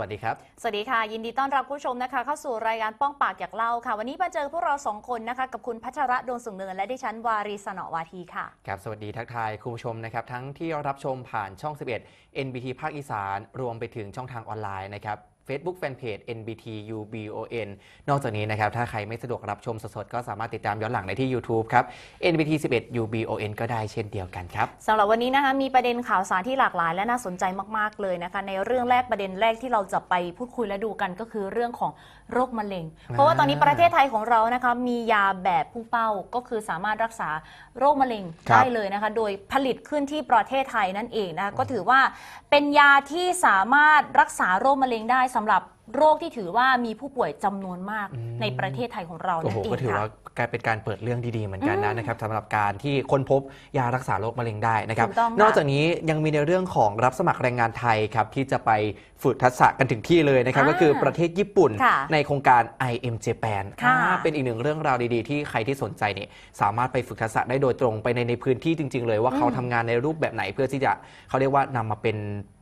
วัสดีครับ สวัสดีค่ะ ยินดีต้อนรับผู้ชมนะคะ เข้าสู่รายการป้องปากอยากเล่าค่ะ วันนี้มาเจอพวกเราสองคนนะคะ กับคุณพัชระดวงสุงเนิน และดิฉันวารีสนอวาทีค่ะ ครับสวัสดีทักทายคุณผู้ชมนะครับ ทั้งที่รับชมผ่านช่อง 11 NBT ภาคอีสาน รวมไปถึงช่องทางออนไลน์นะครับ Facebook Fanpage NBT UBON นอกจากนี้นะครับ ถ้าใครไม่สะดวกรับชมสดๆ ก็สามารถติดตามย้อนหลังได้ที่ YouTube ครับ NBT 11 UBON ก็ได้เช่นเดียวกันครับสำหรับวันนี้นะคะมีประเด็นข่าวสารที่หลากหลาย และน่าสนใจมากๆเลยนะคะ ในเรื่องแรกประเด็นแรกที่เราจะไปพูดคุยและดูกันก็คือเรื่องของโรคมะเร็ง เพราะว่าตอนนี้ประเทศไทยของเรานะคะมียาแบบพุ่งเป้าก็คือสามารถรักษาโรคมะเร็งครับได้เลยนะคะ โดยผลิตขึ้นที่ประเทศไทยนั่นเองนะคะก็ถือว่าเป็นยาที่สามารถรักษาโรคมะเร็งได้สำหรับโรคที่ถือว่ามีผู้ป่วยจำนวนมากอืมในประเทศไทยของเราโอ้นั่โหนเองก็ถือค่ะว่ากลายเป็นการเปิดเรื่องดีๆเหมือนกันนะอืมนะครับสำหรับการที่ค้นพบยารักษาโรคมะเร็งได้นะครับถูกต้องค่ะนอกจากนี้ยังมีในเรื่องของรับสมัครแรงงานไทยครับที่จะไปฝึกทักษะกันถึงที่เลยนะครับอ่าก็คือประเทศญี่ปุ่นค่ะในโครงการ IM Japan ค่ะอ่าเป็นอีกหนึ่งเรื่องราวดีๆ ที่ใครที่สนใจเนี่ยสามารถไปฝึกทักษะได้โดยตรงไปในในพื้นที่จริง ๆ เลยว่าอืมเขาทำงานในรูปแบบไหนเพื่อที่จะเขาเรียกว่านำมาเป็น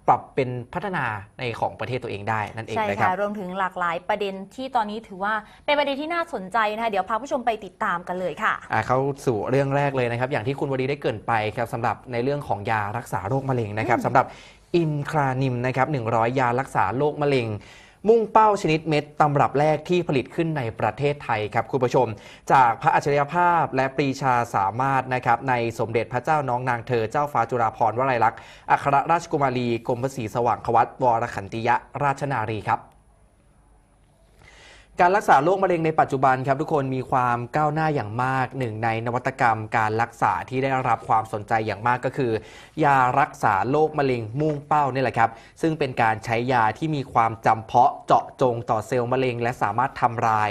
ปรับเป็นพัฒนาในของประเทศตัวเองได้นั่นเองใช่นะครัค่ะบรวมถึงหลากหลายประเด็นที่ตอนนี้ถือว่าเป็นประเด็นที่น่าสนใจนะคะเดี๋ยวพาผู้ชมไปติดตามกันเลยค่ะอ่าเข้าสู่เรื่องแรกเลยนะครับ อย่างที่คุณวดีได้เกรินไปครับสำหรับในเรื่องของยารักษาโรคมะเร็งนะครับอืมสำหรับอินคลานิมนะครับ100 ยารักษาโรคมะเร็ง มุ่งเป้าชนิดเม็ดตำรับแรกที่ผลิตขึ้นในประเทศไทยครับคุณผู้ชม จากพระอัจฉริยภาพและปรีชาสามารถนะครับในสมเด็จพระเจ้าน้องนางเธอเจ้าฟ้าจุฬาภรณ์วลัยลักษณ์อัครราชกุมารีกรมพระศรีสว่างควัตวรขันติยราชนารีครับ การรักษาโรคมะเร็งในปัจจุบันครับทุกคนมีความก้าวหน้าอย่างมากหนึ่งในนวัตกรรมการรักษาที่ได้รับความสนใจอย่างมากก็คือ ยารักษาโรคมะเร็งมุ่งเป้านี่แหละครับ ซึ่งเป็นการใช้ยาที่มีความจำเพาะเจาะจงต่อเซลล์มะเร็ง และสามารถทำลาย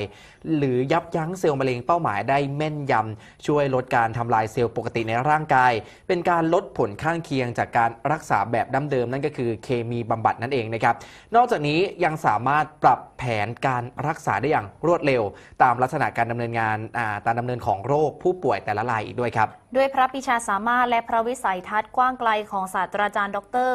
หรือยับยั้งเซลล์มะเร็งเป้าหมายได้แม่นยำ ช่วยลดการทำลายเซลล์ปกติในร่างกาย เป็นการลดผลข้างเคียงจากการรักษาแบบดั้งเดิมนั่นก็คือเคมีบำบัดนั่นเองนะครับ นอกจากนี้ยังสามารถปรับแผนการรักษาได้อย่างรวดเร็ว ตามลักษณะการดำเนินงานาตามดำเนินของโรคผู้ป่วยแต่ละรายอีกด้วยครับด้วยพระปิชาสามารถและพระวิสัยทัศน์กว้างไกลของศาสตราจารย์ ดร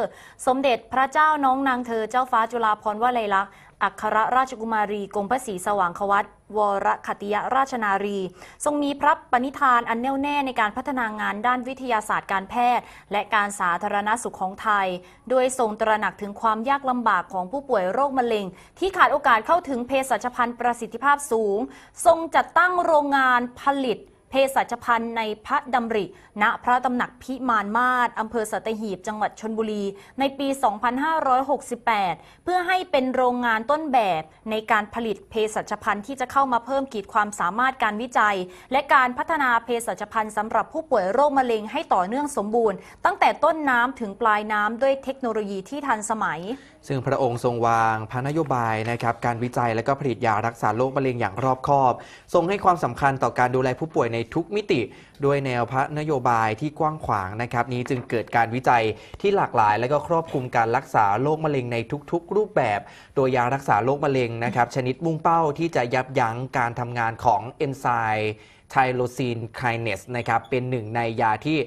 สมเด็จพระเจ้าน้องนางเธอเจ้าฟ้าจุฬาภรณ์วลัยลักษณ์ อัครราชกุมารีกรมพระศรีสว่างควัตวรคติยราชนารี ทรงมีพระปณิธานอันแน่วแน่ในการพัฒนางานด้านวิทยาศาสตร์การแพทย์ และการสาธารณสุขของไทย โดยทรงตระหนักถึงความยากลำบากของผู้ป่วยโรคมะเร็ง ที่ขาดโอกาสเข้าถึงเภสัชภัณฑ์ประสิทธิภาพสูง ทรงจัดตั้งโรงงานผลิต เภสัชพันธ์ในพระดำริ ณ พระตำหนักพิมานมาศอำเภอสัตหีบ จังหวัดชนบุรี ในปี 2568 เพื่อให้เป็นโรงงานต้นแบบในการผลิตเภสัชพันธ์ที่จะเข้ามาเพิ่มขีดความสามารถการวิจัย และการพัฒนาเภสัชพันธ์สำหรับผู้ป่วยโรคมะเร็งให้ต่อเนื่องสมบูรณ์ ตั้งแต่ต้นน้ำถึงปลายน้ำด้วยเทคโนโลยีที่ทันสมัยซึ่งพระองค์ทรงวางพระนโยบายนะครับการวิจัยและก็ผลิตยารักษาโรคมะเร็งอย่างรอบคอบ ทรงให้ความสำคัญต่อการดูแลผู้ป่วยในทุกมิติ ด้วยแนวพระนโยบายที่กว้างขวางนะครับ นี้จึงเกิดการวิจัยที่หลากหลาย และก็ครอบคลุมการรักษาโรคมะเร็งในทุกๆ รูปแบบ โดยยารักษาโรคมะเร็งนะครับ ชนิดมุ่งเป้าที่จะยับยั้งการทำงานของเอนไซม์ไทโลซีนไคเนสนะครับเป็นหนึ่งในยาที่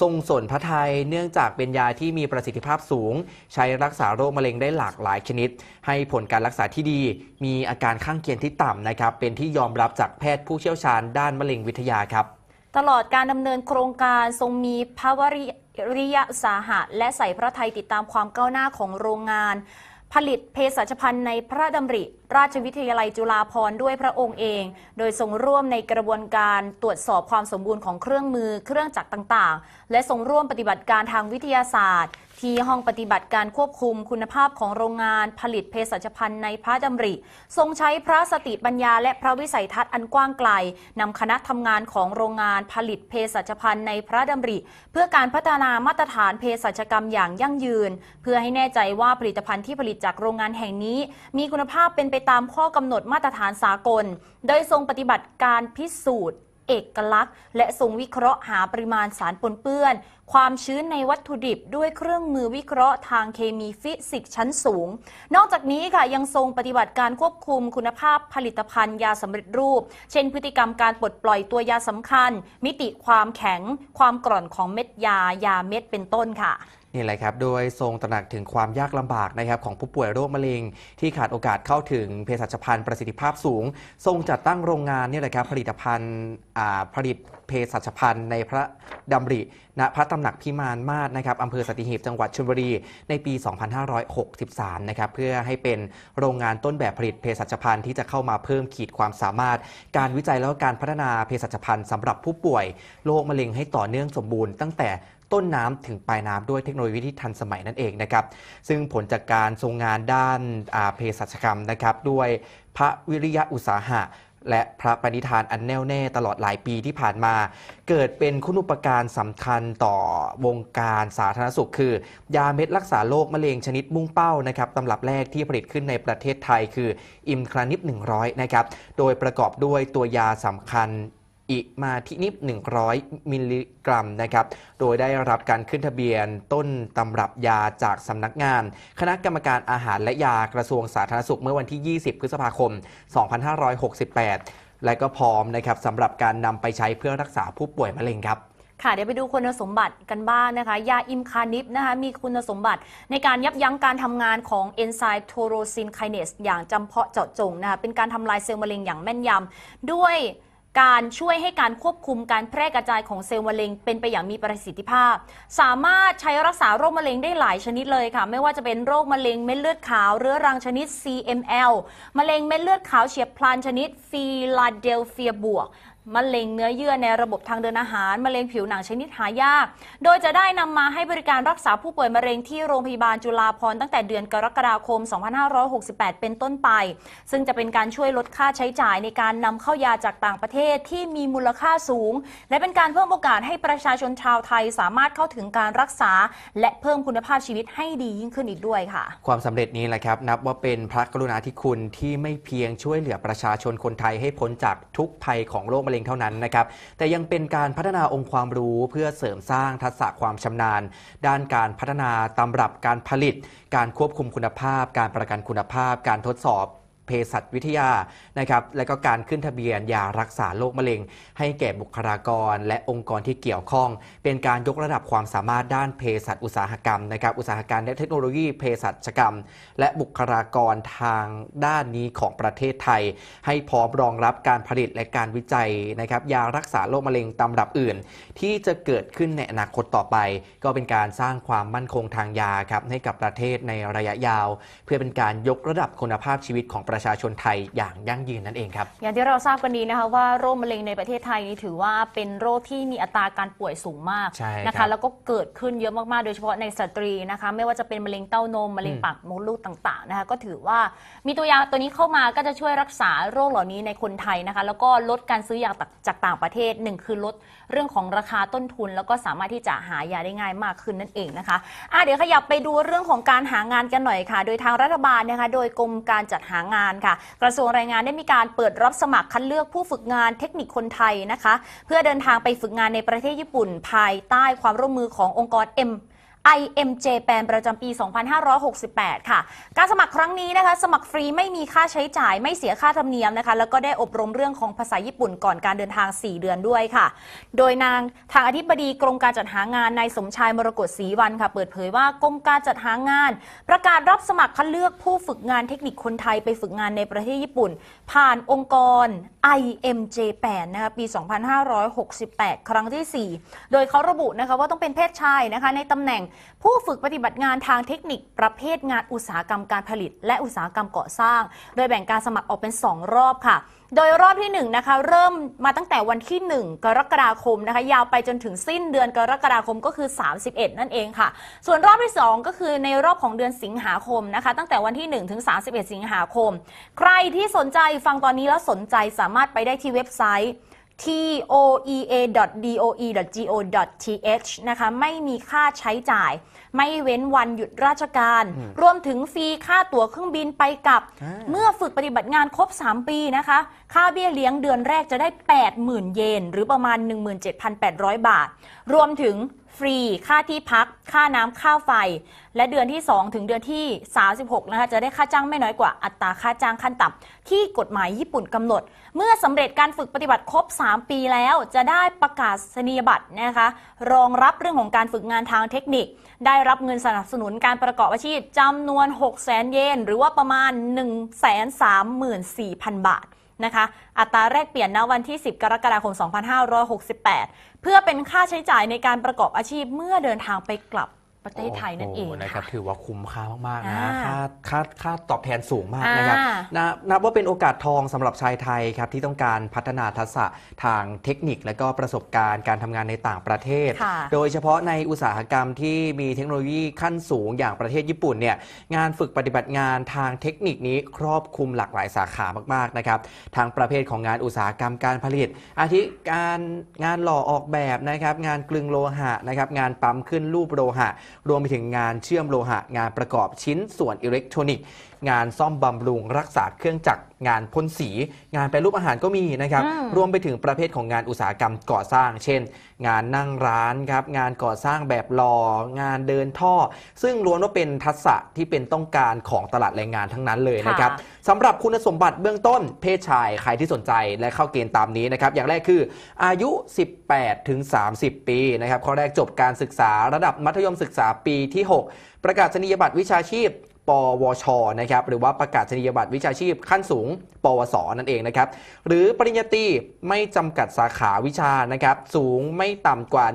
ทรงสนพระทัยเนื่องจากเป็นยาที่มีประสิทธิภาพสูง ใช้รักษาโรคมะเร็งได้หลากหลายชนิด ให้ผลการรักษาที่ดี มีอาการข้างเคียงที่ต่ำนะครับเป็นที่ยอมรับจากแพทย์ผู้เชี่ยวชาญด้านมะเร็งวิทยาครับ ตลอดการดำเนินโครงการทรงมีพระวริยสาหะ และใส่พระไทยติดตามความก้าวหน้าของโรงงาน ผลิตเภสัชพันธ์ในพระดำริ ราชวิทยาลัยจุฬาภรณ์ด้วยพระองค์เอง โดยทรงร่วมในกระบวนการตรวจสอบความสมบูรณ์ของเครื่องมือ เครื่องจักรต่าง ๆ และทรงร่วมปฏิบัติการทางวิทยาศาสตร์ ที่ห้องปฏิบัติการควบคุมคุณภาพของโรงงานผลิตเภสัชพันธ์ในพระดำริ ทรงใช้พระสติปัญญาและพระวิสัยทัศน์อันกว้างไกลนำคณะทำงานของโรงงานผลิตเภสัชพันธ์ในพระดำริ เพื่อการพัฒนามาตรฐานเภสัชกรรมอย่างยั่งยืน เพื่อให้แน่ใจว่าผลิตภัณฑ์ที่ผลิตจากโรงงานแห่งนี้ มีคุณภาพเป็นไปตามข้อกำหนดมาตรฐานสากล โดยทรงปฏิบัติการพิสูจน์ เอกลักษณ์ และทรงวิเคราะห์หาปริมาณสารปนเปื้อน ความชื้นในวัตถุดิบด้วยเครื่องมือวิเคราะห์ทางเคมีฟิสิกส์ชั้นสูง นอกจากนี้ค่ะยังทรงปฏิบัติการควบคุมคุณภาพผลิตภัณฑ์ยาสำเร็จรูป เช่นพฤติกรรมการปลดปล่อยตัวยาสำคัญ มิติความแข็ง ความกร่อนของเม็ดยายาเม็ดเป็นต้นค่ะ นี่แหละครับโดยทรงตระหนักถึงความยากลำบากนะครับของผู้ป่วยโรคมะเร็ง ที่ขาดโอกาสเข้าถึงเภสัชภัณฑ์ประสิทธิภาพสูง ทรงจัดตั้งโรงงานนี่แหละครับผลิตภัณฑ์ผลิตเภสัชภัณฑ์ในพระดำริณพระตำหนักพิมานมาศนะครับอำเภอสัตหีบจังหวัดชลบุรีในปี 2563 นะครับเพื่อให้เป็นโรงงานต้นแบบผลิตเภสัชภัณฑ์ที่จะเข้ามาเพิ่มขีดความสามารถ การวิจัยแล้วการพัฒนาเภสัชภัณฑ์สำหรับผู้ป่วยโรคมะเร็งให้ต่อเนื่องสมบูรณ์ตั้งแต่ ต้นน้ำถึงปลายน้ำด้วยเทคโนโลยีที่ทันสมัยนั่นเองนะครับซึ่งผลจากการทรงงานด้านเภสัชกรรมนะครับด้วยพระวิริยะอุตสาหะและพระปณิธานอันแน่วแน่ตลอดหลายปีที่ผ่านมา เกิดเป็นคุณอุปการสำคัญต่อวงการสาธารณสุขคือ ยาเม็ดรักษาโรคมะเร็งชนิดมุ่งเป้านะครับตำรับแรกที่ผลิตขึ้นในประเทศไทยคืออิมคลานิป 100 นะครับ โดยประกอบด้วยตัวยาสำคัญ อิมาทินิป100 มิลลิกรัมนะครับ โดยได้รับการขึ้นทะเบียนต้นตำรับยาจากสำนักงาน คณะกรรมการอาหารและยากระทรวงสาธารณสุขเมื่อวันที่ 20 พฤษภาคม 2568 และก็พร้อมนะครับสำหรับการนำไปใช้เพื่อรักษาผู้ป่วยมะเร็งครับค่ะเดี๋ยวไปดูคุณสมบัติกันบ้างนะคะ ยาอิมคานิปนะคะมีคุณสมบัติในการยับยั้งการทำงานของเอนไซม์โทโรซินไคเนสอย่างจำเพาะเจาะจงนะคะเป็นการทำลายเซลล์มะเร็งอย่างแม่นยำด้วย การช่วยให้การควบคุมการแพร่กระจายของเซลล์มะเร็งเป็นไปอย่างมีประสิทธิภาพ สามารถใช้รักษาโรคมะเร็งได้หลายชนิดเลยค่ะ ไม่ว่าจะเป็นโรคมะเร็งเม็ดเลือดขาว เรื้อรังชนิด CML มะเร็งเม็ดเลือดขาวเฉียบพลันชนิดฟิลาเดลเฟียบวก มะเร็งเนื้อเยื่อในระบบทางเดินอาหารมะเร็งผิวหนังชนิดหายาก โดยจะได้นำมาให้บริการรักษาผู้ป่วยมะเร็งที่โรงพยาบาลจุฬาภรณ์ตั้งแต่เดือนกรกฎาคม 2568 เป็นต้นไป ซึ่งจะเป็นการช่วยลดค่าใช้จ่ายในการนำเข้ายาจากต่างประเทศที่มีมูลค่าสูง และเป็นการเพิ่มโอกาสให้ประชาชนชาวไทย สามารถเข้าถึงการรักษา และเพิ่มคุณภาพชีวิตให้ดียิ่งขึ้นอีกด้วยค่ะ ความสำเร็จนี้แหละครับ นับว่าเป็นพระกรุณาธิคุณที่ไม่เพียงช่วยเหลือประชาชนคนไทยให้พ้นจากทุกภัยของโรคเร็งเท่านั้นนะครับ แต่ยังเป็นการพัฒนาองค์ความรู้เพื่อเสริมสร้างทักษะความชำนาญ ด้านการพัฒนาตำรับการผลิต การควบคุมคุณภาพ การประกันคุณภาพ การทดสอบ เภสัชวิทยานะครับและก็การขึ้นทะเบียนยารักษาโรคมะเร็ง ให้แก่บุคลากร และองค์กรที่เกี่ยวข้อง เป็นการยกระดับความสามารถด้านเภสัชอุตสาหกรรมนะครับอุตสาหการและเทคโนโลยีเภสัชกรรม และบุคลากรทางด้านนี้ของประเทศไทย ให้พร้อมรองรับการผลิตและการวิจัยนะครับยารักษาโรคมะเร็งตำรับอื่น ที่จะเกิดขึ้นในอนาคตต่อไป ก็เป็นการสร้างความมั่นคงทางยาครับให้กับประเทศในระยะยาว เพื่อเป็นการยกระดับคุณภาพชีวิตของประชาชนไทยอย่างยั่งยืนนั่นเองครับ อย่างที่เราทราบกันดีนะคะว่าโรคมะเร็งในประเทศไทยนี่ถือว่าเป็นโรคที่มีอัตราการป่วยสูงมากใช่ครับนะคะแล้วก็เกิดขึ้นเยอะมากๆ โดยเฉพาะในสตรีนะคะไม่ว่าจะเป็นมะเร็งเต้านมมะเร็งอืมปากมดลูกต่างๆนะคะก็ถือว่ามีตัวยาตัวนี้เข้ามาก็จะช่วยรักษาโรคเหล่านี้ในคนไทยนะคะแล้วก็ลดการซื้อยาจากต่างประเทศหนึ่งคือลด เรื่องของราคาต้นทุน แล้วก็สามารถที่จะหายาได้ง่ายมากขึ้นนั่นเองนะคะะเดี๋ยวขยับไปดูเรื่องของการหางานกันหน่อยค่ะ โดยทางรัฐบาลนะคะ โดยกรมการจัดหางานค่ะ กระทรวงแรงงานได้มีการเปิดรับสมัครคัดเลือกผู้ฝึกงานเทคนิคคนไทยนะคะ เพื่อเดินทางไปฝึกงานในประเทศญี่ปุ่น ภายใต้ความร่วมมือขององค์กร M IMJ แปนประจำปี 2568 ค่ะ การสมัครครั้งนี้นะคะ สมัครฟรีไม่มีค่าใช้จ่ายไม่เสียค่าธรรมเนียมนะคะ แล้วก็ได้อบรมเรื่องของภาษาญี่ปุ่นก่อนการเดินทาง 4 เดือนด้วยค่ะ โดยนางทางอธิบดีกรมการจัดหางานนายสมชายมรกตศรีวันค่ะ เปิดเผยว่ากรมการจัดหางาน ประกาศรับสมัครคัดเลือกผู้ฝึกงานเทคนิคคนไทยไปฝึกงานในประเทศญี่ปุ่น ผ่านองค์กร IMJ แปนนะคะปี 2568 ครั้งที่ 4 โดยเขาระบุนะคะว่าต้องเป็นเพศชายนะคะในตำแหน่งผู้ฝึกปฏิบัติงานทางเทคนิคประเภทงานอุตสาหกรรมการผลิต และอุตสาหกรรมก่อสร้าง โดยแบ่งการสมัครออกเป็น 2 รอบค่ะ โดยรอบที่1นะคะเริ่มมาตั้งแต่วันที่ 1 กรกฎาคมนะคะยาวไปจนถึงสิ้นเดือนกรกฎาคมก็คือ 31 นั่นเองค่ะ ส่วนรอบที่ 2 ก็คือในรอบของเดือนสิงหาคมนะคะ ตั้งแต่วันที่ 1 ถึง 31 สิงหาคม ใครที่สนใจฟังตอนนี้แล้วสนใจสามารถไปได้ที่เว็บไซต์ toea.doe.go.th นะคะไม่มีค่าใช้จ่าย ไม่เว้นวันหยุดราชการ รวมถึงฟรีค่าตั๋วเครื่องบินไปกลับอ่าเมื่อฝึกปฏิบัติงานครบ 3 ปีนะคะ ค่าเบี้ยเลี้ยงเดือนแรกจะได้ 80,000 เยน หรือประมาณ 17,800 บาท รวมถึงฟ รีค่าที่พัก ค่าน้ำค่าไฟ และเดือนที่ 2 ถึงเดือนที่ 36 นะคะจะได้ค่าจ้างไม่น้อยกว่าอัตราค่าจ้างขั้นต่ำที่กฎหมายญี่ปุ่นกำหนด เมื่อสำเร็จการฝึกปฏิบัติครบ 3 ปีแล้ว จะได้ประกาศนียบัตรนะคะรองรับเรื่องของการฝึกงานทางเทคนิค ได้รับเงินสนับสนุนการประกอบอาชีพจำนวน 6 0 0 0 0 0 เยนหรือว่าประมาณ 134,000 บาท นะคะ อัตราแรกเปลี่ยนณวันที่ 10 กรกฎาคม 2568 เพื่อเป็นค่าใช้จ่ายในการประกอบอาชีพเมื่อเดินทางไปกลับ ประเทศไทยนั่นเองโโหนะครับค่ะถือว่าคุ้มค่ามากๆนะอ่าค่าค่าค่าตอบแทนสูงมากนะครับอ่านะนับว่าเป็นโอกาสทองสำหรับชายไทยครับที่ต้องการพัฒนาทักษะทางเทคนิค และก็ประสบการณ์การทำงานในต่างประเทศค่ะโดยเฉพาะในอุตสาหกรรมที่มีเทคโนโลยีขั้นสูงอย่างประเทศญี่ปุ่นเนี่ยงานฝึกปฏิบัติงานทางเทคนิคนี้ครอบคลุมหลากหลายสาขามากๆนะครับทางประเภทของงานอุตสาหกรรมการผลิต อาทิการงานหล่อออกแบบนะครับงานกลึงโลหะนะครับงานปั๊มขึ้นรูปโลหะรวมไปถึงงานเชื่อมโลหะ งานประกอบชิ้นส่วนอิเล็กทรอนิกส์ งานซ่อมบำรุงรักษาเครื่องจักรงานพ่นสี งานแปรรูปอาหารก็มีนะครับอืมรวมไปถึงประเภทของงานอุตสาหกรรมก่อสร้าง เช่น งานนั่งร้านครับงานก่อสร้างแบบหลอ่องานเดินท่อ ซึ่งล้วนว่าเป็นทักษะที่เป็นต้องการของตลาดแรงงานทั้งนั้นเลยนะครับค่ะสำหรับคุณสมบัติเบื้องต้นเพศชายใครที่สนใจและเข้าเกณฑ์ตามนี้นะครับอย่างแรกคืออายุ 18ถึง30 ปีนะครับข้อแรกจบการศึกษาระดับมัธยมศึกษาปีที่ 6 ประกาศนียบัตรวิชาชีพ ปวชนะครับหรือว่าประกาศนียบัตรวิชาชีพขั้นสูง ปวส นั่นเองนะครับหรือปริญญาตรีไม่จำกัดสาขาวิชานะครับสูงไม่ต่ำกว่า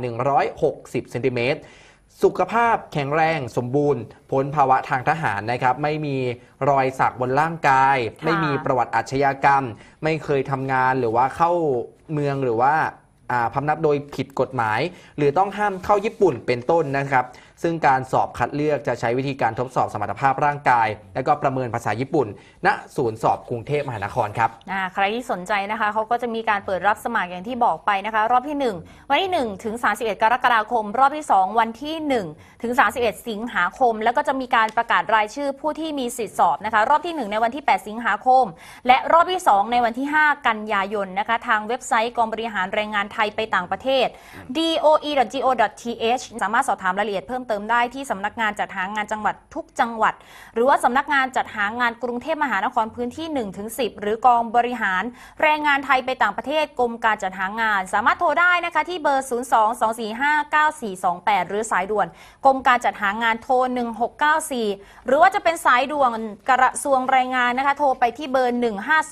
160เซนติเมตรสุขภาพแข็งแรงสมบูรณ์ พ้นภาวะทางทหารนะครับ ไม่มีรอยสักบนร่างกายค่ะไม่มีประวัติอาชญากรรม ไม่เคยทำงานหรือว่าเข้าเมืองหรือว่าอ่าพำนับโดยผิดกฎหมาย หรือต้องห้ามเข้าญี่ปุ่นเป็นต้นนะครับ ซึ่งการสอบคัดเลือกจะใช้วิธีการทดสอบสมรรถภาพร่างกาย และก็ประเมินภาษาญี่ปุ่น ณศูนย์สอบกรุงเทพมหานครครับใครที่สนใจนะคะเขาก็จะมีการเปิดรับสมัครอย่างที่บอกไปนะคะ รอบที่ 1 วันที่1ถึง31 กรกฎาคม รอบที่ 2 วันที่ 1 ถึง 31 สิงหาคม แล้วก็จะมีการประกาศรายชื่อผู้ที่มีสิทธิสอบนะคะรอบที่ 1 ในวันที่ 8 สิงหาคม และรอบที่ 2 ในวันที่ 5 กันยายนนะคะทางเว็บไซต์กองบริหารแรงงานไทยไปต่างประเทศ doe.go.th สามารถสอบถามรายละเอียดเพิ่มเติมได้ที่สำนักงานจัดหางานจังหวัดทุกจังหวัด หรือว่าสำนักงานจัดหางานกรุงเทพมหานครพื้นที่ 1-10 หรือกองบริหาร แรงงานไทยไปต่างประเทศกรมการจัดหางาน สามารถโทรได้นะคะที่เบอร์ 02-245-9428 หรือสายด่วนกรมการจัดหางานโทร 1694 หรือว่าจะเป็นสายด่วนกระทรวงแรงงานนะคะโทรไปที่เบอร์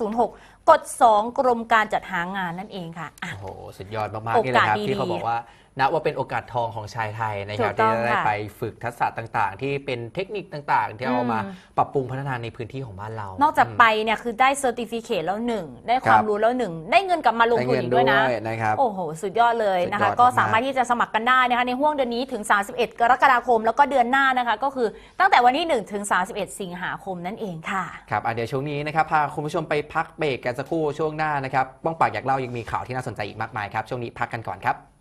1506กด2กรมการจัดหางานนั่นเองค่ะ โอ้โห สุดยอดมากโอๆนี่แหกาละสครับดีที่เขาบอกว่า นับว่าเป็นโอกาสทองของชายไทยนะครับถูกต้ที่องจะได้ค่ะไปฝึกทักษะต่างๆ ที่เป็นเทคนิคต่างๆ ที่เอามาอืมปรับปรุงพัฒนาในพื้นที่ของบ้านเรา นอกจากมไปเนี่ยคือได้เซอร์ติฟิเคแล้วหนึ่งได้คครัวามบรู้แล้วหนึ่งได้เงินกลับมาลงได้ทุนเงินอีกด้ด้ววยยนะนะครับโอ้โห สุดยอดเลยนะคะสุดยอดก็มากๆสามารถที่จะสมัครกันได้นะคะในห่วงเดือนนี้ถึง 31 กรกฎาคม แล้วก็เดือนหน้านะคะ ก็คือตั้งแต่วันที่1ถึง31 สิงหาคมนั่นเองค่ะครับอะเดี๋ยวช่วงนี้นะครับพาคุณผู้ชมไปพักเบรกกันสักครู่ช่วงหน้านะครับป้องปากอยากเล่ายังมีข่าวที่น่าสนใจอีกมากมายครับช่วงนี้พักกันก่อนครับ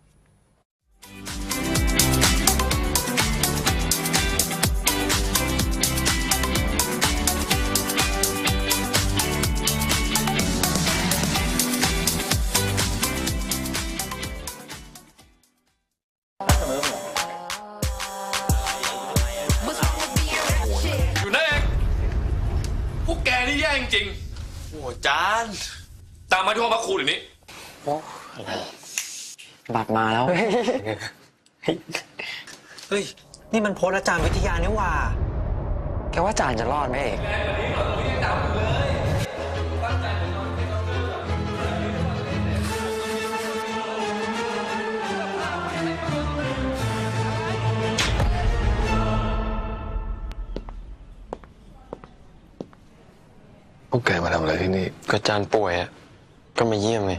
อยู่นั่นเองพวกแกนี่แย่จริงโอ้จานตามมาที่ห้องพักครูเดี๋ยวนี้ บัตรมาแล้ว เฮ้ย นี่มันโพสต์อาจารย์วิทยานี่หว่า แกว่าจานจะรอดไหมเอกพวกแกมาทำอะไรที่นี่ก็จานป่วยอะก็มาเยี่ยมไง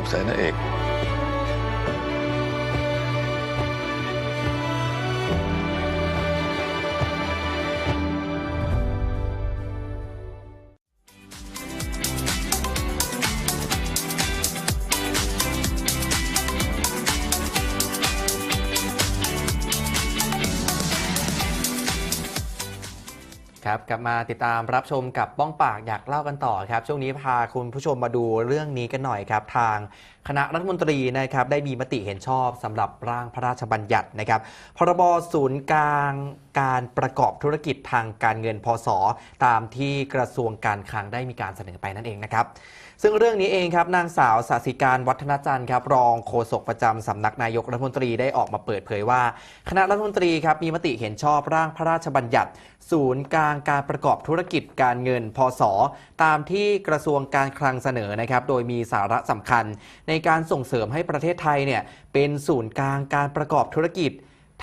ขอบใจนะเอก ครับกลับมาติดตามรับชมกับป้องปากอยากเล่ากันต่อครับช่วงนี้พาคุณผู้ชมมาดูเรื่องนี้กันหน่อยครับทางคณะรัฐมนตรีนะครับได้มีมติเห็นชอบสำหรับร่างพระราชบัญญัตินะครับพรบศูนย์กลางการประกอบธุรกิจทางการเงินพศตามที่กระทรวงการคลังได้มีการเสนอไปนั่นเองนะครับ ซึ่งเรื่องนี้เองครับนางสาวสาสิการวัฒนจันทร์ครับรองโฆษกประจำสำนักนายกรัฐมนตรีได้ออกมาเปิดเผยว่า คณะรัฐมนตรีครับมีมติเห็นชอบร่างพระราชบัญญัติ ศูนย์กลางการประกอบธุรกิจการเงินพศตามที่กระทรวงการคลังเสนอนะครับโดยมีสาระสำคัญ ในการส่งเสริมให้ประเทศไทยเนี่ยเป็นศูนย์กลางการประกอบธุรกิจ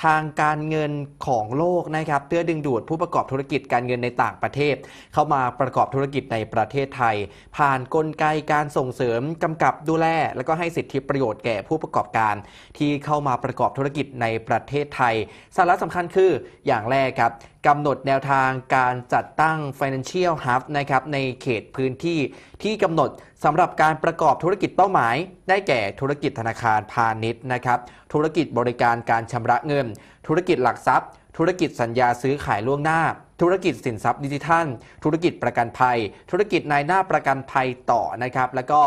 ทางการเงินของโลกนะครับเพื่อดึงดูดผู้ประกอบธุรกิจการเงินในต่างประเทศ เข้ามาประกอบธุรกิจในประเทศไทย ผ่านกลไกการส่งเสริมกำกับดูแล และก็ให้สิทธิประโยชน์แก่ผู้ประกอบการ ที่เข้ามาประกอบธุรกิจในประเทศไทย สาระสำคัญคืออย่างแรกครับ กำหนดแนวทางการจัดตั้ง Financial Hub นะครับในเขตพื้นที่ที่กำหนดสำหรับการประกอบธุรกิจเป้าหมาย ได้แก่ธุรกิจธนาคารพาณิชย์นะครับธุรกิจบริการการชำระเงิน ธุรกิจหลักทรัพย์ ธุรกิจสัญญาซื้อขายล่วงหน้า ธุรกิจสินทรัพย์ดิจิทัล ธุรกิจประกันภัย ธุรกิจนายหน้าประกันภัยต่อนะครับแล้วก็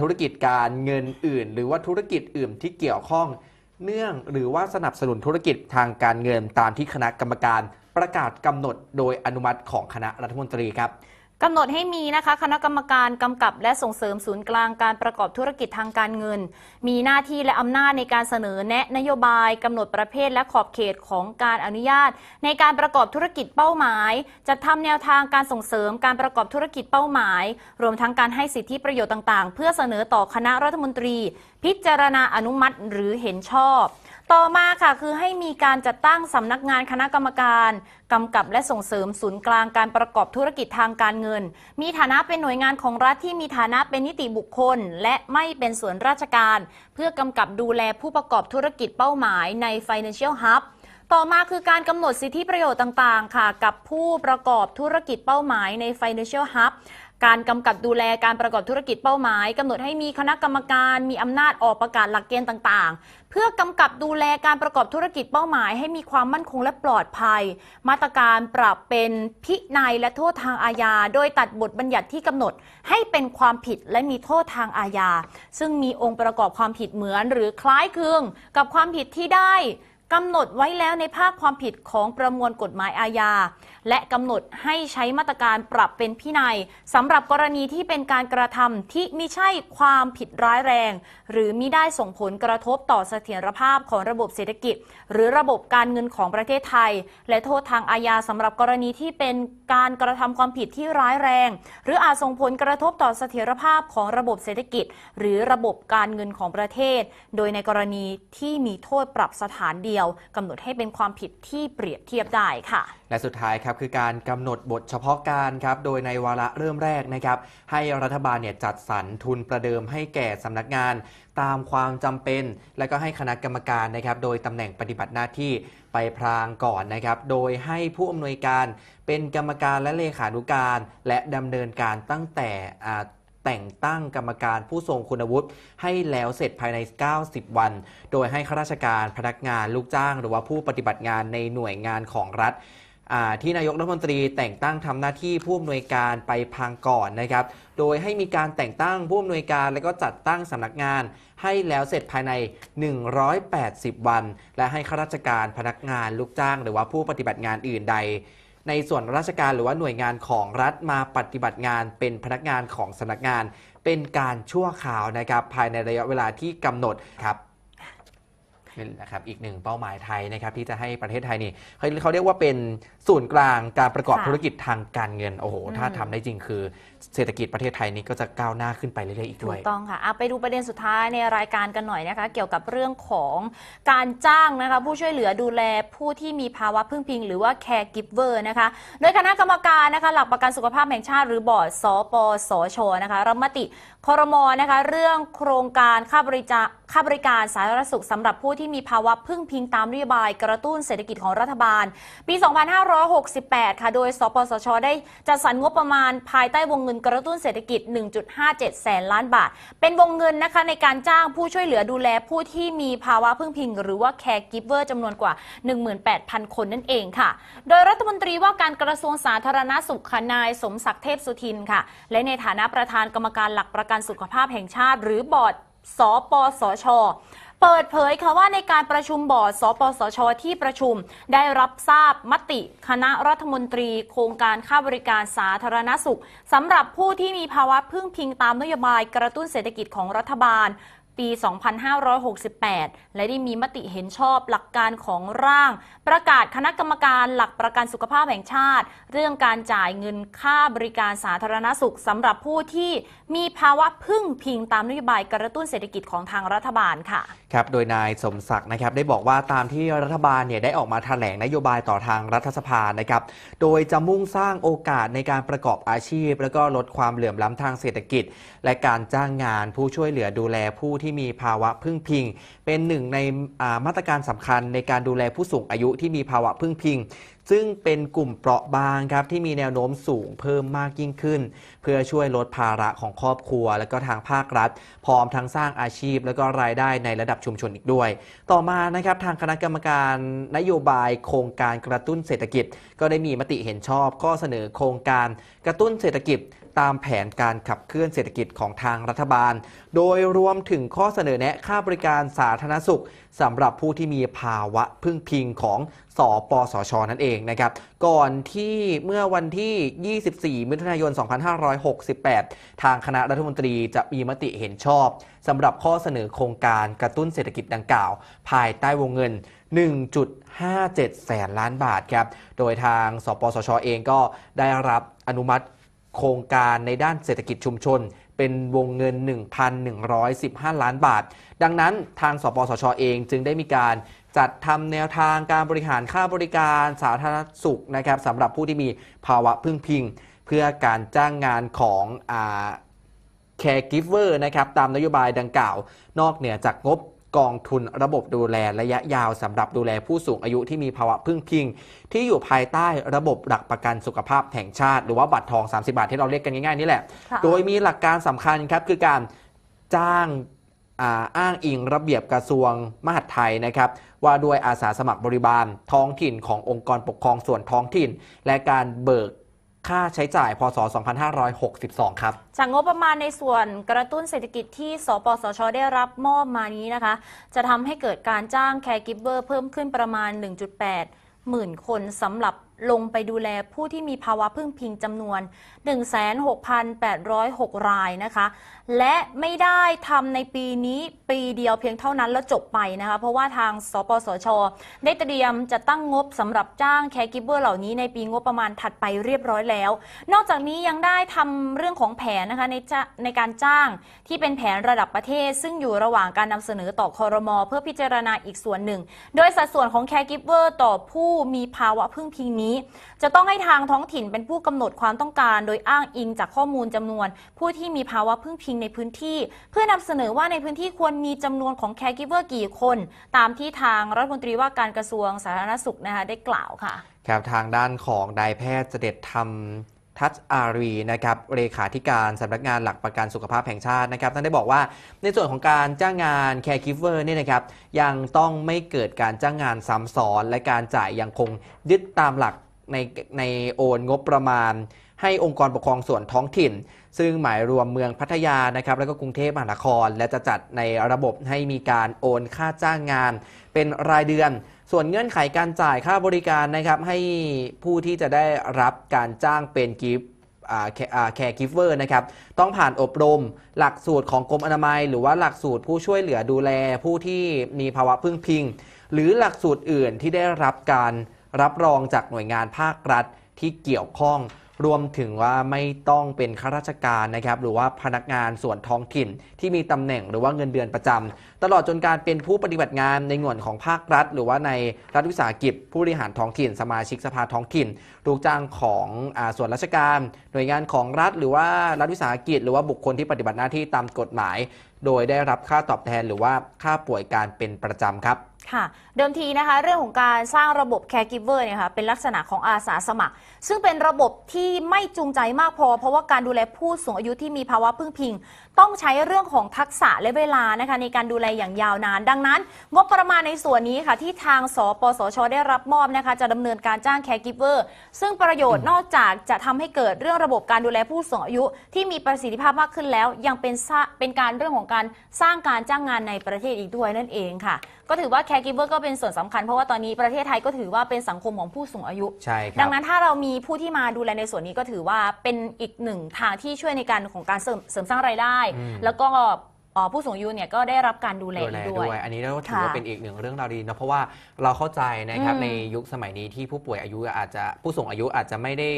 ธุรกิจการเงินอื่น หรือว่าธุรกิจอื่นที่เกี่ยวข้องเนื่องหรือว่าสนับสนุนธุรกิจทางการเงินตามที่คณะกรรมการ ประกาศกำหนดโดยอนุมัติของคณะรัฐมนตรีครับกำหนดให้มีนะคะคณะกรรมการกำกับและส่งเสริมศูนย์กลางการประกอบธุรกิจทางการเงิน มีหน้าที่และอำนาจในการเสนอแนะนโยบายกำหนดประเภทและขอบเขตของการอนุญาต ในการประกอบธุรกิจเป้าหมาย จัดทำแนวทางการส่งเสริมการประกอบธุรกิจเป้าหมาย รวมทั้งการให้สิทธิประโยชน์ต่าง ๆ เพื่อเสนอต่อคณะรัฐมนตรี พิจารณาอนุมัติหรือเห็นชอบ ต่อมาค่ะคือให้มีการจัดตั้งสำนักงานคณะกรรมการกำกับและส่งเสริมศูนย์กลางการประกอบธุรกิจทางการเงิน มีฐานะเป็นหน่วยงานของรัฐที่มีฐานะเป็นนิติบุคคล และไม่เป็นส่วนราชการ เพื่อกำกับดูแลผู้ประกอบธุรกิจเป้าหมายใน Financial Hub ต่อมาคือการกำหนดสิทธิประโยชน์ต่าง ๆ ค่ะ กับผู้ประกอบธุรกิจเป้าหมายใน Financial Hub การกำกับดูแลการประกอบธุรกิจเป้าหมายกำหนดให้มีคณะกรรมการ มีอำนาจออกประกาศหลักเกณฑ์ต่างๆ เพื่อกำกับดูแลการประกอบธุรกิจเป้าหมาย ให้มีความมั่นคงและปลอดภัย มาตรการปรับเป็นพินัยและโทษทางอาญา โดยตัดบทบัญญัติที่กำหนดให้เป็นความผิดและมีโทษทางอาญาซึ่งมีองค์ประกอบความผิดเหมือน หรือคล้ายคลึงกับความผิดที่ได้ กำหนดไว้แล้วในภาคความผิดของประมวลกฎหมายอาญา และกำหนดให้ใช้มาตรการปรับเป็นพินัยสำหรับกรณีที่เป็นการกระทำที่มิใช่ความผิดร้ายแรง หรือมิได้ส่งผลกระทบต่อเสถียรภาพของระบบเศรษฐกิจ หรือระบบการเงินของประเทศไทย และโทษทางอาญาสำหรับกรณีที่เป็นการกระทำความผิดที่ร้ายแรง หรืออาจส่งผลกระทบต่อเสถียรภาพของระบบเศรษฐกิจ หรือระบบการเงินของประเทศ โดยในกรณีที่มีโทษปรับสถานเดียวกำหนดให้เป็นความผิดที่เปรียบเทียบได้ค่ะ และสุดท้ายครับคือการกำหนดบทเฉพาะการครับโดยในวาระเริ่มแรกนะครับให้รัฐบาลเนี่ยจัดสรรทุนประเดิมให้แก่สำนักงาน ตามความจำเป็น และก็ให้คณะกรรมการนะครับโดยตำแหน่งปฏิบัติหน้าที่ไปพรางก่อนนะครับโดยให้ผู้อำนวยการเป็นกรรมการและเลขานุการ และดำเนินการตั้งแต่ แต่งตั้งกรรมการผู้ทรงคุณวุฒิให้แล้วเสร็จภายใน 90 วัน โดยให้ข้าราชการพนักงานลูกจ้าง หรือว่าผู้ปฏิบัติงานในหน่วยงานของรัฐที่นายกรัฐมนตรีแต่งตั้งทำหน้าที่ผู้อำนวยการไปพังก่อนนะครับ โดยให้มีการแต่งตั้งผู้อำนวยการ และก็จัดตั้งสำนักงาน ให้แล้วเสร็จภายใน 180 วัน และให้ข้าราชการพนักงานลูกจ้าง หรือว่าผู้ปฏิบัติงานอื่นใด ในส่วนราชการหรือว่าหน่วยงานของรัฐมาปฏิบัติงานเป็นพนักงานของสำนักงาน เป็นการชั่วคราวนะครับ ภายในระยะเวลาที่กำหนดครับนี่นะครับอีกหนึ่งเป้าหมายไทยนะครับที่จะให้ประเทศไทยนี่เขาเรียกว่าเป็นศูนย์กลางการประกอบธุรกิจทางการเงินโอ้โหถ้าทำได้จริงคือเศรษฐกิจประเทศไทยนี้ก็จะก้าวหน้าขึ้นไปเรื่อยๆอีกด้วย ถูกต้องค่ะเอาไปดูประเด็นสุดท้ายในรายการกันหน่อยนะคะ เกี่ยวกับเรื่องของการจ้างนะคะ ผู้ช่วยเหลือดูแลผู้ที่มีภาวะพึ่งพิง หรือว่า caregiver นะคะ โดยคณะกรรมการนะคะหลักประกันสุขภาพแห่งชาติหรือบอร์ดสปสชนะคะรับมติคอรมอนะคะเรื่องโครงการค่าบริจาค่าบริการสาธารณสุขสำหรับผู้ที่มีภาวะพึ่งพิงตามนโยบายกระตุ้นเศรษฐกิจของรัฐบาล ปี 2568 ค่ะ โดย สปสช ได้จัดสรรงบประมาณภายใต้วงเงินกระตุ้นเศรษฐกิจ 1.57 แสนล้านบาท เป็นวงเงินนะคะในการจ้างผู้ช่วยเหลือดูแลผู้ที่มีภาวะพึ่งพิง หรือว่า caregiver จำนวนกว่า 18,000 คนนั่นเองค่ะ โดยรัฐมนตรีว่าการกระทรวงสาธารณสุขค่ะนายสมศักดิ์เทพสุทินค่ะ และในฐานะประธานกรรมการหลักประกันสุขภาพแห่งชาติ หรือบอร์ดสปสช เปิดเผยค่ะว่าในการประชุมบอร์ด สปสช ที่ประชุมได้รับทราบมติคณะรัฐมนตรี โครงการค่าบริการสาธารณสุขสำหรับผู้ที่มีภาวะพึ่งพิงตามนโยบายกระตุ้นเศรษฐกิจของรัฐบาลปี 2568 และได้มีมติเห็นชอบหลักการของร่าง ประกาศคณะกรรมการหลักประกันสุขภาพแห่งชาติ เรื่องการจ่ายเงินค่าบริการสาธารณสุขสำหรับผู้ที่มีภาวะพึ่งพิงตามนโยบายกระตุ้นเศรษฐกิจของทางรัฐบาลค่ะครับโดยนายสมศักดิ์นะครับได้บอกว่าตามที่รัฐบาลเนี่ยได้ออกมาแถลงนโยบายต่อทางรัฐสภานะครับโดยจะมุ่งสร้างโอกาสในการประกอบอาชีพ แล้วก็ลดความเหลื่อมล้ำทางเศรษฐกิจ และการจ้างงานผู้ช่วยเหลือดูแลผู้ที่มีภาวะพึ่งพิง เป็นหนึ่งในามาตรการสำคัญในการดูแลผู้สูงอายุที่มีภาวะพึ่งพิง ซึ่งเป็นกลุ่มเปราะบางครับที่มีแนวโน้มสูงเพิ่มมากยิ่งขึ้น เพื่อช่วยลดภาระของครอบครัว และก็ทางภาครัฐ พร้อมทั้งสร้างอาชีพ และก็รายได้ในระดับชุมชนอีกด้วย ต่อมานะครับทางคณะกรรมการนโยบายโครงการกระตุ้นเศรษฐกิจ ก็ได้มีมติเห็นชอบข้อเสนอโครงการกระตุ้นเศรษฐกิจตามแผนการขับเคลื่อนเศรษฐกิจของทางรัฐบาล โดยรวมถึงข้อเสนอแนะค่าบริการสาธารณสุขสำหรับผู้ที่มีภาวะพึ่งพิงของสปสช นั่นเองนะครับ ก่อนที่เมื่อวันที่ 24 มิถุนายน 2568 ทางคณะรัฐมนตรีจะมีมติเห็นชอบสำหรับข้อเสนอโครงการกระตุ้นเศรษฐกิจดังกล่าว ภายใต้วงเงิน 1.57 แสนล้านบาทครับ โดยทางสปสช เองก็ได้รับอนุมัติ โครงการในด้านเศรษฐกิจชุมชน เป็นวงเงิน 1,115 ล้านบาท ดังนั้นทางสปสชเองจึงได้มีการจัดทำแนวทางการบริหารค่าบริการสาธารณสุขนะครับสำหรับผู้ที่มีภาวะพึ่งพิง เพื่อการจ้างงานของอ่า caregiver นะครับตามนโยบายดังกล่าว นอกเหนือจากงบ กองทุนระบบดูแลระยะยาวสำหรับดูแลผู้สูงอายุที่มีภาวะพึ่งพิง ที่อยู่ภายใต้ระบบหลักประกันสุขภาพแห่งชาติ หรือว่าบัตรทอง 30 บาทที่เราเรียกกันง่ายๆนี่แหละค่ะโดยมีหลักการสำคัญครับคือการจ้างอ่าอ้างอิงระเบียบกระทรวงมหาดไทยนะครับว่าด้วยอาสาสมัครบริบาลท้องถิ่นขององค์กรปกครองส่วนท้องถิ่น และการเบิก ค่าใช้จ่ายพศ 2562 ครับ จากงบประมาณในส่วนกระตุ้นเศรษฐกิจที่ สปสช ได้รับมอบมานี้นะคะ จะทำให้เกิดการจ้างแคร์กิฟเวอร์เพิ่มขึ้นประมาณ 1.8 หมื่นคนสำหรับ ลงไปดูแลผู้ที่มีภาวะพึ่งพิงจำนวน 16,806 รายนะคะ และไม่ได้ทำในปีนี้ปีเดียวเพียงเท่านั้นแล้วจบไปนะคะ เพราะว่าทางสปสช ได้เตรียมจะตั้งงบสำหรับจ้างแคร์กิฟเวอร์เหล่านี้ในปีงบประมาณถัดไปเรียบร้อยแล้ว นอกจากนี้ยังได้ทำเรื่องของแผนนะคะในจะในการจ้างที่เป็นแผนระดับประเทศ ซึ่งอยู่ระหว่างการนำเสนอต่อคอรมอเพื่อพิจารณาอีกส่วนหนึ่ง โดยสัดส่วนของแคร์กิฟเวอร์ต่อผู้มีภาวะพึ่งพิงนี้จะต้องให้ทางท้องถิ่นเป็นผู้กำหนดความต้องการ โดยอ้างอิงจากข้อมูลจำนวน ผู้ที่มีภาวะพึ่งพิงในพื้นที่ เพื่อนำเสนอว่าในพื้นที่ควรมีจำนวนของแคร์กิฟเวอร์กี่คน ตามที่ทางรัฐมนตรีว่าการกระทรวงสาธารณสุขนะคะได้กล่าวค่ะ ครับทางด้านของนายแพทย์เสด็จธรรม ทัชอารีนะครับเลขาธิการสำนักงานหลักประกันสุขภาพแห่งชาตินะครับท่านได้บอกว่าในส่วนของการจ้างงาน caregiver เนี่ยนะครับยังต้องไม่เกิดการจ้างงานซ้ำซ้อนและการจ่ายยังคงยึดตามหลักในในโอนงบประมาณ ให้องค์กรปกครองส่วนท้องถิ่น ซึ่งหมายรวมเมืองพัทยานะครับแล้วก็กรุงเทพมหานคร และจะจัดในระบบให้มีการโอนค่าจ้างงาน เป็นรายเดือน ส่วนเงื่อนไขการจ่ายค่าบริการนะครับให้ผู้ที่จะได้รับการจ้างเป็นกิฟแคร์กิฟเวอร์นะครับต้องผ่านอบรมหลักสูตรของกรมอนามัย หรือว่าหลักสูตรผู้ช่วยเหลือดูแลผู้ที่มีภาวะพึ่งพิง หรือหลักสูตรอื่นที่ได้รับการรับรองจากหน่วยงานภาครัฐที่เกี่ยวข้อง รวมถึงว่าไม่ต้องเป็นข้าราชการนะครับ หรือว่าพนักงานส่วนท้องถิ่น ที่มีตำแหน่งหรือว่าเงินเดือนประจำตลอดจนการเป็นผู้ปฏิบัติงานในหน่วยของภาครัฐ หรือว่าในรัฐวิสาหกิจ ผู้บริหารท้องถิ่น สมาชิกสภาท้องถิ่นลูกจ้างของอส่วนราชการ หน่วยงานของรัฐ หรือว่ารัฐวิสาหกิจ หรือว่าบุคคลที่ปฏิบัติหน้าที่ตามกฎหมาย โดยได้รับค่าตอบแทนหรือว่าค่าป่วยการเป็นประจำครับ ค่ะ เดิมทีนะคะ เรื่องของการสร้างระบบ caregiver เนี่ยค่ะเป็นลักษณะของอาสาสมัคร ซึ่งเป็นระบบที่ไม่จูงใจมากพอ เพราะว่าการดูแลผู้สูงอายุที่มีภาวะพึ่งพิง ต้องใช้เรื่องของทักษะและเวลานะคะในการดูแลอย่างยาวนาน ดังนั้น งบประมาณในส่วนนี้ค่ะ ที่ทางสปสช ได้รับมอบนะคะ จะดำเนินการจ้าง caregiver ซึ่งประโยชน์นอกจากจะทำให้เกิดเรื่องระบบการดูแลผู้สูงอายุ ที่มีประสิทธิภาพมากขึ้นแล้ว ยังเป็นเป็นการเรื่องของการสร้างการจ้างงานในประเทศอีกด้วยนั่นเองค่ะ ก็ถือว่า caregiver ก็เป็นส่วนสำคัญเพราะว่าตอนนี้ประเทศไทยก็ถือว่าเป็นสังคมของผู้สูงอายุ ใช่คดัรับงนั้นถ้าเรามีผู้ที่มาดูแลในส่วนนี้ก็ถือว่าเป็นอีกหนึ่งทางที่ช่วยในการของการเสริมเสริมสร้างรายได้อืมแล้วก็เอ่อผู้สูงอายุเนี่ยก็ได้รับการดูแลดูแลด้ด้ววยยอันนี้เราก็ถือว่าค่ะเป็นอีกหนึ่งเรื่องราวดีนะเพราะว่าเราเข้าใจนะครับอืมในยุคสมัยนี้ที่ผู้ป่วยอายุอาจจะผู้สูงอายุอาจจะไม่ได้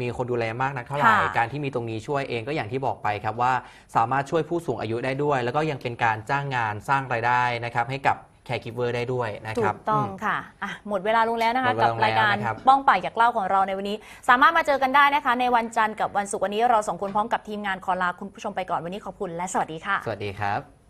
มีคนดูแลมากนักเท่าไหร่ค่ะการที่มีตรงนี้ช่วยเองก็อย่างที่บอกไปครับว่าสามารถช่วยผู้สูงอายุได้ด้วย แล้วก็ยังเป็นการจ้างงานสร้างรายได้นะครับให้กับ แคร์กิเวอร์ได้ด้วยนะถูครับ กต้องมค่ะอะ หมดเวลาลงแล้วนะคะ หมดเวกัลาบลงแล้วรายการนะครับ ป้องป่ายอยากเล่าของเราในวันนี้ สามารถมาเจอกันได้นะคะ ในวันจันทร์กับวันศุกร์วันนี้เราสองคนพร้อมกับทีมงานขอลาคุณผู้ชมไปก่อนวันนี้ขอบคุณและสวัสดีค่ะ สวัสดีครับ